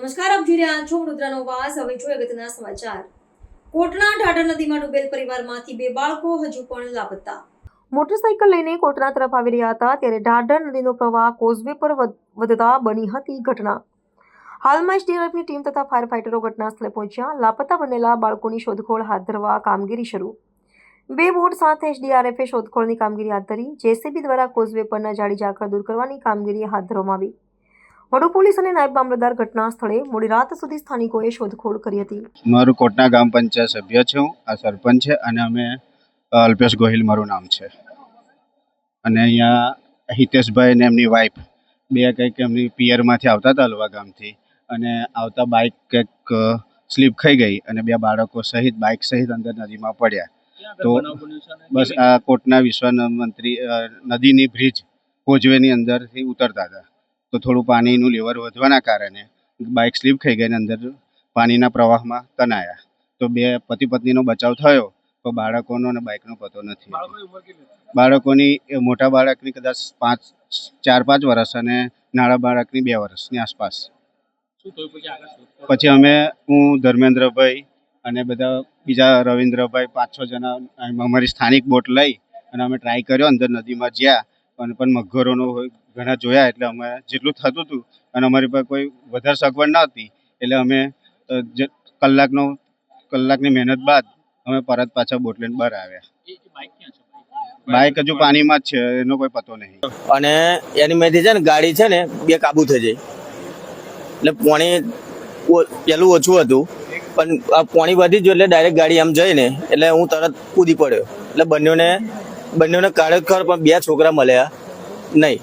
જોઈ રહ્યા છો વડોદરાનો વાસ. હવે જોઈએ અગત્યના સમાચાર. કોટના ઢાઢર નદીમાં ડૂબેલ પરિવારમાંથી બે બાળકો હજુ પણ લાપતા મોટરસાઇકલ લઈને કોટના તરફ આવી રહ્યા હતા, ત્યારે ઢાઢર નદીનો પ્રવાહ કોઝવે પર વધતા બની હતી ઘટના. હાલમાં એસડીઆરએફની ટીમ તથા ફાયર ફાઇટરો ઘટના સ્થળે પહોંચ્યા લાપતા બનેલા બાળકોની શોધખોળ હાથ ધરવા કામગીરી શરૂ. બે બોટ સાથે એસડીઆરએફે શોધખોળની કામગીરી હાથ ધરી, જેસીબી દ્વારા કોઝવે પરના જાડી ઝાકળ દૂર કરવાની કામગીરી હાથ ધરવામાં આવી. વડુ પોલીસ અને નાયબ મામલતદાર ઘટના સ્થળે મોડી રાત સુધી સ્થાનિકોએ શોધખોળ કરી હતી. મારું કોટના ગામ પંચાયત સભ્ય છું, આ સરપંચ છે અને અમે અલ્પેશ ગોહિલ મારું નામ છે. અને અહીંયા હિતેશભાઈ ને એમની વાઈફ બે કંઈક એમની પિયરમાંથી આવતા હતા અલવા ગામથી. અને આવતા બાઇક કંઈક સ્લીપ ખાઈ ગઈ અને બે બાળકો સહિત બાઇક સહિત અંદર નદીમાં પડ્યા. તો બસ આ કોટના વિશ્વ મંત્રી નદીની બ્રિજ કોજવેની અંદરથી ઉતરતા હતા. તો થોડું પાણીનું લેવલ વધવાના કારણે બાઇક સ્લીપ ખાઈ ગઈ અને અંદર પાણીના પ્રવાહમાં તણાયા. તો બે પતિ પત્નીનો બચાવ થયો તો બાળકોનો અને બાઇકનો પતો નથી. બાળકોની મોટા બાળકની કદાચ પાંચ ચાર પાંચ વર્ષ અને નાના બાળકની બે વર્ષની આસપાસ. પછી અમે હું ધર્મેન્દ્રભાઈ અને બધા બીજા રવિન્દ્રભાઈ પાંચ છ જણા અમારી સ્થાનિક બોટ લઈ અને અમે ટ્રાય કર્યો અંદર નદીમાં જ્યાં અને પણ મગરોનો હોય ઘણા જોયા એટલે અમે જેટલું થતું હતું અને અમારી પાસે કોઈ વધારે સગવડ ન હતી એટલે અમે જે કલાકનો કલાકની મહેનત બાદ અમે પરત પાછા બોટ લઈને બહાર આવ્યા. બાઇક હજુ પાણીમાં જ છે એનો કોઈ પતો નહીં. અને એની મેથી છે ને ગાડી છે ને બે કાબુ થઈ જાય. એટલે પોણી પેલું ઓછું હતું પણ આ પોણી વધી ગયું એટલે ડાયરેક્ટ ગાડી આમ જઈને એટલે હું તરત કૂદી પડ્યો. એટલે બંનેને બંનેને કાઢ્યો ખર પણ બે છોકરા મળ્યા નહીં.